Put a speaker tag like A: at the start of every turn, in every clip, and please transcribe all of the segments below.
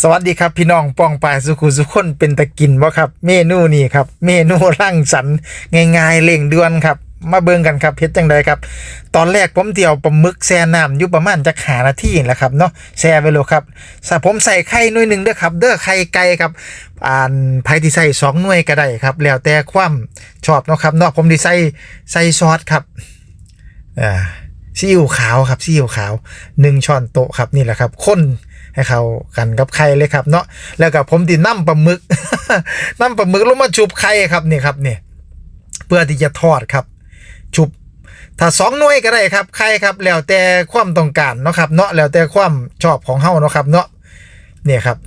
A: สวัสดีครับพี่น้องป้องปายสุขุสุขคนเป็นตะกินบ่ครับ เมนูนี่ครับ เมนูร่างสรรค์ง่ายๆเร่งด่วนครับ มาเบิ่งกันครับเฮ็ดจังไดครับ ตอนแรกผมเตี่ยวปลาหมึกแช่น้ำอยู่ประมาณจักหานาทีนี่แหละครับเนาะแช่ไว้แล้วครับสะผมใส่ไข่หน่วยหนึงเด้อครับ เด้อไข่ไก่ครับอ่านไผที่ใส่สองหน่วยก็ได้ครับ แล้วแต่ความชอบเนาะครับเนาะผมสิใส่ใส่ซอสครับอ่าซีอิ๊วขาวครับซีอิ๊วขาวหนึ่งช้อนโต๊ะครับนี่แหละครับข้น ให้เขากันกับไข่เลยครับเนาะแล้วก็ผมติน้ำปลาหมึกน้ำปลาหมึกลงมาชุบไข่ครับนี่ครับเนี่ยเพื่อที่จะทอดครับ ชุบถ้าสองหน่วยก็ได้ครับไข่ครับแล้วแต่ความต้องการเนาะครับเนาะแล้วแต่ความชอบของเฮาเนาะครับเนาะเนี่ยครับ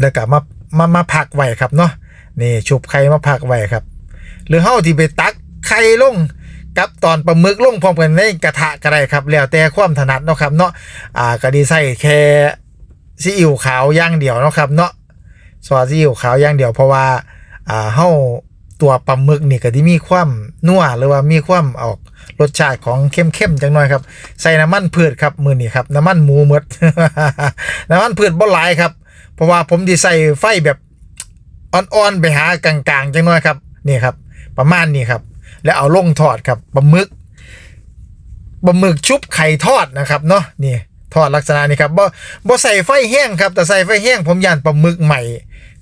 A: แล้วก็มามามาพักไว้ครับเนาะนี่ชุบไข่มาพักไว้ครับ หรือเฮาที่ไปตักไข่ลง กับตอนปลาหมึกลงพร้อมกันในกระทะก็ได้ครับ แล้วแต่ความถนัดเนาะครับเนาะอ่าก็ดีใส่แค่ซีอิ๊วขาวย่างเดียวเนาะครับเนาะซอสซีอิ๊วขาวย่างเดียวเพราะว่าอ่าเฮาตัวปลาหมึกนี่ก็ที่มีความนัวหรือว่ามีความออกรสชาติของเข้มๆจังหน่อยครับ ใส่น้ำมันพืชครับมือนี้ครับน้ำมันหมูหมดน้ำมันพืชบ่หลายครับ เพราะว่าผมดีใส่ไฟแบบอ่อนๆไปหากลางๆจังหน่อยครับนี่ครับ ประมาณนี้ครับ แล้วเอาลงทอดครับปลาหมึกปลาหมึกชุบไข่ทอดนะครับเนาะนี่ทอดลักษณะนี้ครับบ่บ่ใส่ไฟแห้งครับ แต่ใส่ไฟแห้งผมย่านปลาหมึกใหม่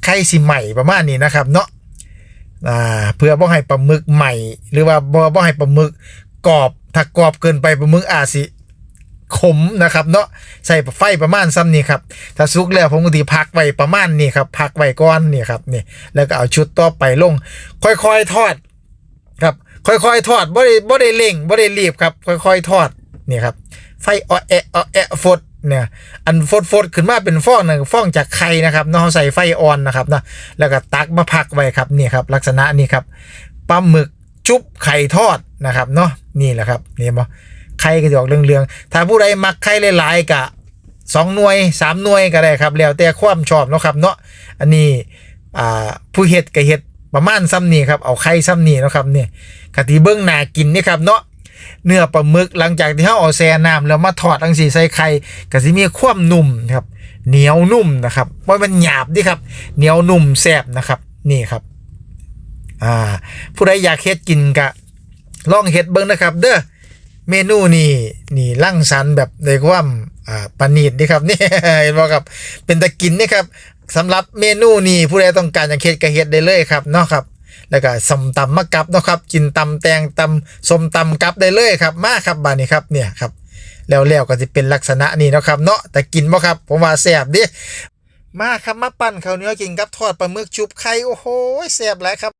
A: ไข่สิใหม่ประมาณนี้นะครับเนาะอ่าเพื่อบ่ให้ปลาหมึกใหม่ หรือว่าบ่บ่ให้ปลาหมึกกรอบถ้ากรอบเกินไปปลาหมึกอาจสิขมนะครับเนาะใส่ไฟประมาณซ้ำนี่ครับถ้าสุกแล้วผมก็ทีพักไว้ประมาณนี้ครับพักไว้ก้อนนี่ครับนี่แล้วก็เอาชุดต่อไปลง ค่อยๆทอด ค่อยๆทอดบ่ได้บ่ได้เร่งบ่ได้รีบครับ ค่อยๆทอดนี่ครับ ไฟอ้อแอะอ้อแอะฟดเนี่ยอันฟดฟดขึ้นมาเป็นฟองหนึ่งฟองจากไข่นะครับเนาะใส่ไฟอ่อนนะครับเนาะแล้วก็ตักมาพักไว้ครับนี่ครับ ลักษณะนี้ครับปลาหมึกจุ๊บไข่ทอดนะครับเนาะนี่แหละครับนี่บ่ไข่ก็จะออกเหลืองๆถ้าผู้ใดมักไข่หลายๆกะสองหน่วยสามหน่วยก็ได้ครับแล้วแต่ความชอบเนาะครับเนาะอันนี้ผู้เฮ็ดก็เฮ็ด ประมาณซ้ำนี่ครับเอาไข่ซ้ำนี่นะครับเนี่ยกะทิเบิ้องหนากินนี่ครับเนาะเนื้อปลาหมึกหลังจากที่เขาเอาแช่น้ำแล้วมาทอดทั้งสีใส่ไข่ก็สิมีความนุ่มครับเหนียวนุ่มนะครับว่ามันหยาบดิครับ เหนียวนุ่มแซ่บนะครับนี่ครับอ่าผู้ใดอยากเฮ็ดกินกะลองเฮ็ดเบิ่งนะครับ เด้อเมนูนี่นี่ร่างสรรแบบในความอ่าปานนีตนี่ครับนี่เห็นบ่ครับเป็นตะกินนี่ครับ สำหรับเมนูนี้ผู้ใดต้องการอยางเฮ็ดก็เฮ็ดได้เลยครับเนาะครับแล้วก็สมตำมะกับเนาะครับกินตำแตงตำสมตำกับได้เลยครับ มาครับบานนี้ครับเนี่ยครับแล้วแล้วก็จะเป็นลักษณะนี้เนาะครับ เนาะแต่กินบ่ครับ ผมว่าแซ่บดิมาครับมาปั้นข้าวเหนียวกินกับทอดปลาหมึกชุบไข่โอ้โหแซ่บหลายครับ